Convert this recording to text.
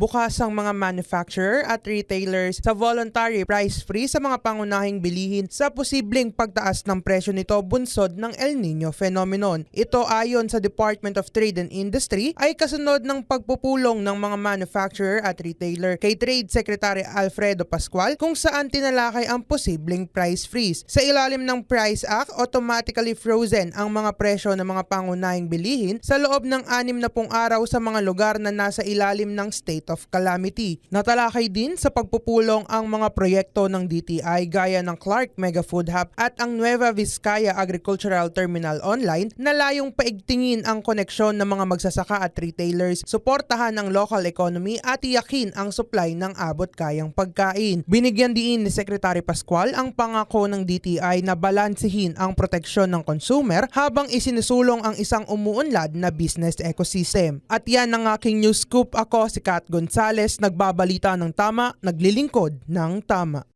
Bukas ang mga manufacturer at retailers sa voluntary price freeze sa mga pangunahing bilihin sa posibleng pagtaas ng presyo nito bunsod ng El Nino phenomenon. Ito ayon sa Department of Trade and Industry ay kasunod ng pagpupulong ng mga manufacturer at retailer kay Trade Secretary Alfredo Pascual kung saan tinalakay ang posibleng price freeze. Sa ilalim ng Price Act, automatically frozen ang mga presyo ng mga pangunahing bilihin sa loob ng anim na pung araw sa mga lugar na nasa ilalim ng state of calamity. Natalakay din sa pagpupulong ang mga proyekto ng DTI gaya ng Clark Mega Food Hub at ang Nueva Vizcaya Agricultural Terminal Online na layong paigtingin ang koneksyon ng mga magsasaka at retailers, suportahan ang local economy at iyakin ang supply ng abot kayang pagkain. Binigyan din ni Secretary Pascual ang pangako ng DTI na balansehin ang proteksyon ng consumer habang isinusulong ang isang umuunlad na business ecosystem. At yan ang aking news scoop. Ako si Kat Gonzales, nagbabalita ng tama, naglilingkod ng tama.